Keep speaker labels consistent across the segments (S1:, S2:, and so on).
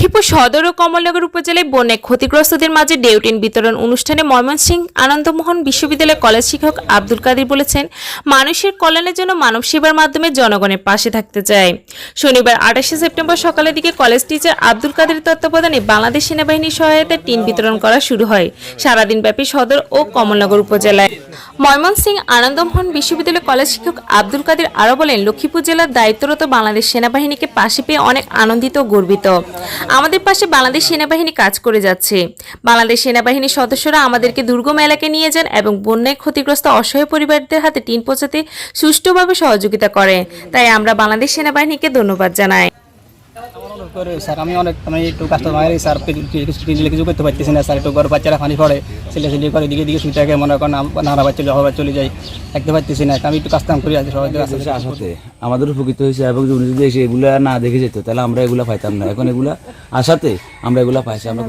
S1: লক্ষ্মীপুর সদর ও কমলনগর উপজেলায় বনে ক্ষতিগ্রস্তদের মাঝে ডেউটিন বিতরণ অনুষ্ঠানে ময়মনসিংহ আনন্দমোহন বিশ্ববিদ্যালয় কলেজ শিক্ষক আব্দুল কাদির বলেছেন, মানুষের কল্যাণের জন্য মানব সেবার মাধ্যমে জনগণের পাশে থাকতে চায়। শনিবার আঠাশে সেপ্টেম্বর সকালের দিকে কলেজ টিচার আব্দুল কাদের তত্ত্বাবধানে বাংলাদেশ সেনাবাহিনীর সহায়তায় টিন বিতরণ করা শুরু হয়। সারাদিনব্যাপী সদর ও কমলনগর উপজেলায়। ময়মনসিংহ আনন্দমোহন বিশ্ববিদ্যালয় কলেজ শিক্ষক আব্দুল কাদের আরও বলেন, লক্ষ্মীপুর জেলার দায়িত্বরত বাংলাদেশ সেনাবাহিনীকে পাশে পেয়ে অনেক আনন্দিত ও গর্বিত। আমাদের পাশে বাংলাদেশ সেনাবাহিনী কাজ করে যাচ্ছে। বাংলাদেশ সেনাবাহিনীর সদস্যরা আমাদেরকে দুর্গম এলাকায় নিয়ে যান এবং বন্যায় ক্ষতিগ্রস্ত অসহায় পরিবারদের হাতে টিন পৌঁছাতে সুষ্ঠুভাবে সহযোগিতা করে তাই আমরা বাংলাদেশ সেনাবাহিনীকে ধন্যবাদ জানাই।
S2: করে স্যার আমি অনেক আমি একটু কাস্টমার স্যার কিছু কিছু করতে পারতেছি না স্যার একটু ঘর বাচ্চারা পানি পড়ে ছেলে ছেলে করে দিকে দিকে থাকে মনে করেন নানা বাচ্চা হওয়া চলে যাই থাকতে পারতেছি না আমি একটু কাস্টম করি আছি সবাই আস্তে
S3: আসাতে আমাদের উপকৃত হয়েছে এবং উনি যদি এসে এগুলা না দেখে যেত তাহলে আমরা এগুলা পাইতাম না। এখন এগুলা আসাতে আমরা এগুলা পাইছি আমরা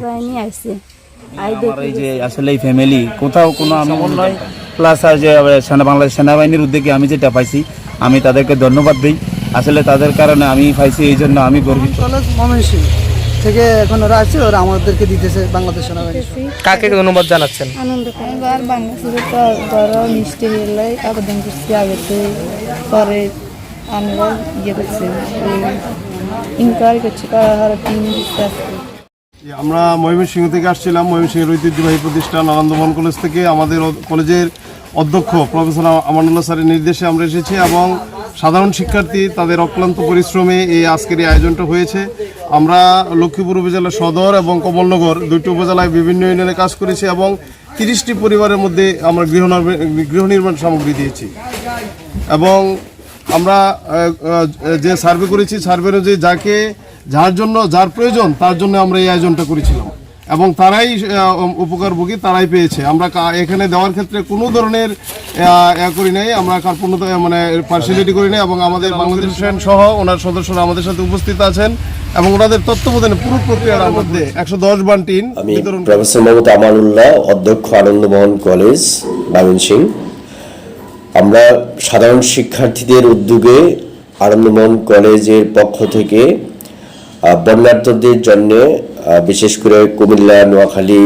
S4: এই যে আসলে এই ফ্যামিলি কোথাও কোনো সমন্বয়। প্লাস আর যে সেনা বাংলাদেশ সেনাবাহিনীর উদ্যোগে আমি যেটা পাইছি আমি তাদেরকে ধন্যবাদ দিই। আসলে তাদের কারণে আমি পাইছি এই জন্য আমি গর্বিত।
S5: কলেজ থেকে এখন ওরা আসছে ওরা আমাদেরকে দিতেছে বাংলাদেশ সেনাবাহিনী।
S6: কাকে ধন্যবাদ জানাচ্ছেন?
S7: আনন্দ এবার বাংলাদেশের তো ধরো মিষ্টি হলে আবেদন করছি আগেতে পরে আমরা ইয়ে করছি। ইনকোয়ারি করছি হরে তিন
S8: আমরা ময়মনসিংহ থেকে আসছিলাম ময়মনসিংহের ঐতিহ্যবাহী প্রতিষ্ঠান আনন্দমোহন কলেজ থেকে। আমাদের কলেজের অধ্যক্ষ প্রফেসর আমানুল্লাহ স্যারের নির্দেশে আমরা এসেছি এবং সাধারণ শিক্ষার্থী তাদের অক্লান্ত পরিশ্রমে এই আজকের এই আয়োজনটা হয়েছে। আমরা লক্ষ্মীপুর উপজেলা সদর এবং কমলনগর দুইটি উপজেলায় বিভিন্ন ইউনিয়নে কাজ করেছি এবং তিরিশটি পরিবারের মধ্যে আমরা গৃহ গৃহ নির্মাণ সামগ্রী দিয়েছি। এবং আমরা যে সার্ভে করেছি, সার্ভে অনুযায়ী যাকে, যার জন্য, যার প্রয়োজন, তার জন্য আমরা এই আয়োজনটা করেছিলাম। এবং তারাই উপকারভোগী তারাই পেয়েছে। আমরা এখানে দেওয়ার ক্ষেত্রে কোনো ধরনের করি নাই আমরা কার্পণ্যতা মানে পার্সিয়ালিটি করি নাই এবং আমাদের বাংলাদেশ ফ্রেন্ড সহ ওনার সদস্যরা আমাদের সাথে উপস্থিত আছেন এবং ওনাদের তত্ত্বাবধানে পুরো প্রক্রিয়ার মধ্যে একশো দশ বান্টিন
S9: আমি প্রফেসর মোহাম্মদ আমানুল্লাহ অধ্যক্ষ আনন্দমোহন কলেজ ময়মনসিংহ আমরা সাধারণ শিক্ষার্থীদের উদ্যোগে আনন্দমোহন কলেজের পক্ষ থেকে বন্যার্থদের জন্য বিশেষ করে কুমিল্লা, নোয়াখালী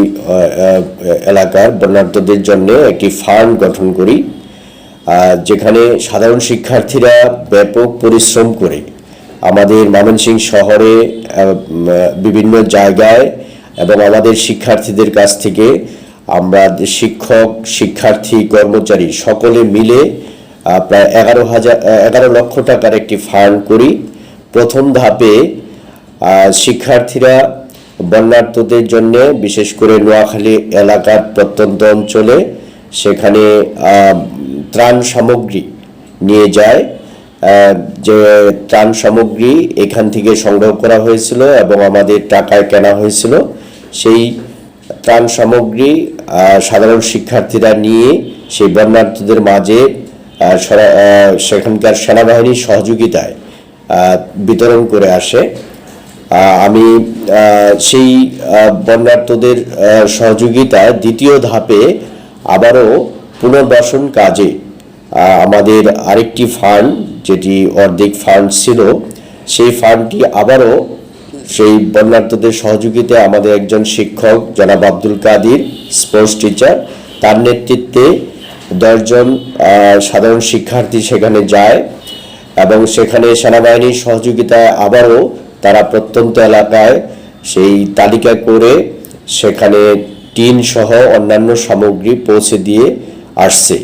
S9: এলাকার বন্যার্থদের জন্য একটি ফান্ড গঠন করি যেখানে সাধারণ শিক্ষার্থীরা ব্যাপক পরিশ্রম করে আমাদের ময়মনসিংহ শহরে বিভিন্ন জায়গায় এবং আমাদের শিক্ষার্থীদের কাছ থেকে আমরা শিক্ষক, শিক্ষার্থী, কর্মচারী সকলে মিলে প্রায় এগারো হাজার, এগারো লক্ষ টাকার একটি ফান্ড করি। প্রথম ধাপে শিক্ষার্থীরা বন্যার্থদের জন্য, বিশেষ করে নোয়াখালী এলাকার প্রত্যন্ত অঞ্চলে সেখানে ত্রাণ সামগ্রী নিয়ে যায়। যে ত্রাণ সামগ্রী এখান থেকে সংগ্রহ করা হয়েছিল এবং আমাদের টাকায় কেনা হয়েছিল। সেই ত্রাণ সামগ্রী সাধারণ শিক্ষার্থীরা নিয়ে সেই বন্যার্থদের মাঝে সেখানকার সেনাবাহিনীর সহযোগিতায় বিতরণ করে আসে। আমি সেই বন্যার্থদের আহ, সহযোগিতায় দ্বিতীয় ধাপে আবারও পুনর্বাসন কাজে আমাদের আরেকটি ফান্ড যেটি অর্ধেক ফান্ড ছিল সেই ফান্ডটি আবারও সেই বন্যার্থদের সহযোগিতায় আমাদের একজন শিক্ষক জনাব আব্দুল কাদির স্পোর্টস টিচার তার নেতৃত্বে দশজন সাধারণ শিক্ষার্থী সেখানে যায় এবং সেখানে সেনাবাহিনীর সহযোগিতায় আবারও তারা প্রত্যন্ত এলাকায় সেই তালিকা করে সেখানে টিন সহ অন্যান্য সামগ্রী পৌঁছে দিয়ে আসছে।